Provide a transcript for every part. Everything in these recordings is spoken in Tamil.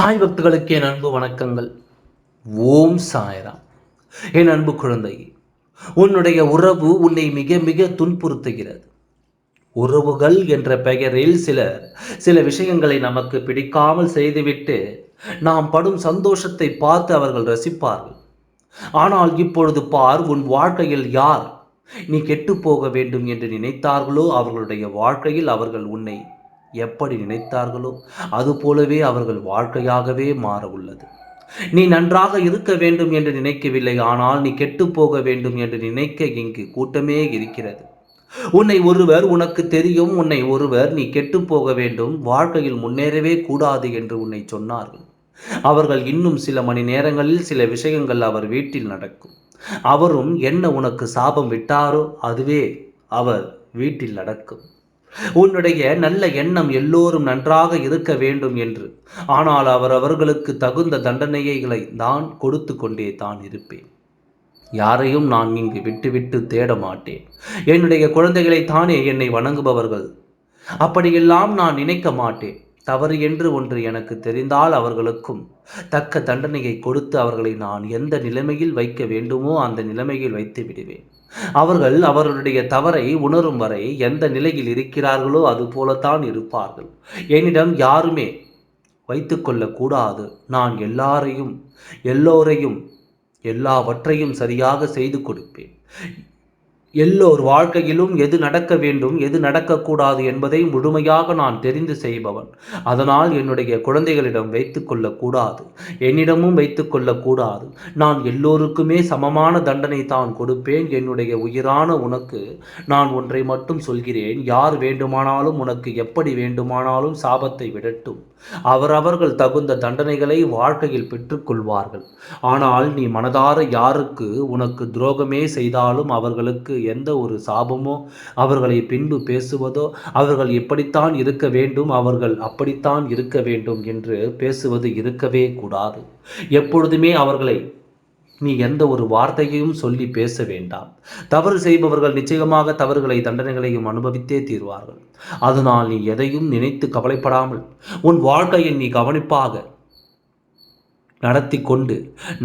சாய் பக்தர்களுக்கு என் அன்பு வணக்கங்கள். ஓம் சாய்ராம். என் அன்பு குழந்தை உன்னுடைய உறவு உன்னை மிக மிக துன்புறுத்துகிறது. உறவுகள் என்ற பெயரில் சிலர் சில விஷயங்களை நமக்கு பிடிக்காமல் செய்துவிட்டு நாம் படும் சந்தோஷத்தை பார்த்து அவர்கள் ரசிப்பார்கள். ஆனால் இப்பொழுது பார் உன் வாழ்க்கையில் யார் நீ கெட்டு போக வேண்டும் என்று நினைத்தார்களோ அவர்களுடைய வாழ்க்கையில் அவர்கள் உன்னை எப்படி நினைத்தார்களோ அதுபோலவே அவர்கள் வாழ்க்கையாகவே மாற உள்ளது நீ நன்றாக இருக்க வேண்டும் என்று நினைக்கவில்லை ஆனால் நீ கெட்டு போக வேண்டும் என்று நினைக்க இங்கு கூட்டமே இருக்கிறது. உன்னை ஒருவர் உனக்கு தெரியும் உன்னை ஒருவர் நீ கெட்டு போக வேண்டும் வாழ்க்கையில் முன்னேறவே கூடாது என்று உன்னை சொன்னார்கள். அவர்கள் இன்னும் சில மணி நேரங்களில் சில விஷயங்கள் அவர் வீட்டில் நடக்கும். அவரும் என்ன உனக்கு சாபம் விட்டாரோ அதுவே அவர் வீட்டில் நடக்கும். உன்னுடைய நல்ல எண்ணம் எல்லோரும் நன்றாக இருக்க வேண்டும் என்று. ஆனால் அவர் அவர்களுக்கு தகுந்த தண்டனைகளை நான் கொடுத்து கொண்டே தான் இருப்பேன். யாரையும் நான் இங்கு விட்டுவிட்டு தேட மாட்டேன். என்னுடைய குழந்தைகளை தானே என்னை வணங்குபவர்கள். அப்படியெல்லாம் நான் நினைக்க மாட்டேன். தவறு என்று ஒன்று எனக்கு தெரிந்தால் அவர்களுக்கும் தக்க தண்டனையை கொடுத்து அவர்களை நான் எந்த நிலைமையில் வைக்க வேண்டுமோ அந்த நிலைமையில் வைத்து விடுவேன். அவர்கள் அவர்களுடைய தவறை உணரும் வரை எந்த நிலையில் இருக்கிறார்களோ அது போலத்தான் இருப்பார்கள். என்னிடம் யாருமே வைத்துக்கொள்ளக்கூடாது நான் எல்லாரையும் எல்லோரையும் எல்லாவற்றையும் சரியாக செய்து கொடுப்பேன். எல்லோர் வாழ்க்கையிலும் எது நடக்க வேண்டும் எது நடக்கக்கூடாது என்பதை முழுமையாக நான் தெரிந்து செய்பவன். அதனால் என்னுடைய குழந்தைகளிடம் வைத்து கொள்ளக்கூடாது. என்னிடமும் வைத்து கொள்ளக்கூடாது. நான் எல்லோருக்குமே சமமான தண்டனை தான் கொடுப்பேன். என்னுடைய உயிரான உனக்கு நான் ஒன்றை மட்டும் சொல்கிறேன். யார் வேண்டுமானாலும் உனக்கு எப்படி வேண்டுமானாலும் சாபத்தை விடட்டும். அவரவர்கள் தகுந்த தண்டனைகளை வாழ்க்கையில் பெற்றுக்கொள்வார்கள். ஆனால் நீ மனதார யாருக்கு உனக்கு துரோகமே செய்தாலும் அவர்களுக்கு எந்த ஒரு சாபமோ அவர்களை பின்பு பேசுவதோ அவர்கள் எப்படித்தான் இருக்க வேண்டும் அவர்கள் அப்படித்தான் இருக்க வேண்டும் என்று பேசுவது இருக்கவே கூடாது. எப்பொழுதுமே அவர்களை நீ எந்த ஒரு வார்த்தையையும் சொல்லி பேச வேண்டாம். தவறு செய்பவர்கள் நிச்சயமாக தவறுகளை தண்டனைகளையும் அனுபவித்தே தீர்வார்கள். அதனால் நீ எதையும் நினைத்து கவலைப்படாமல் உன் வாழ்க்கையை நீ கவனிப்பாக நடத்தி கொண்டு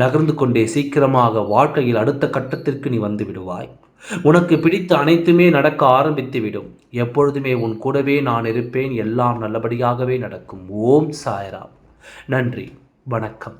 நகர்ந்து கொண்டே சீக்கிரமாக வாழ்க்கையில் அடுத்த கட்டத்திற்கு நீ வந்து விடுவாய். உனக்கு பிடித்த அனைத்துமே நடக்க ஆரம்பித்துவிடும். எப்பொழுதுமே உன் கூடவே நான் இருப்பேன். எல்லாம் நல்லபடியாகவே நடக்கும். ஓம் சாய்ராம். நன்றி. வணக்கம்.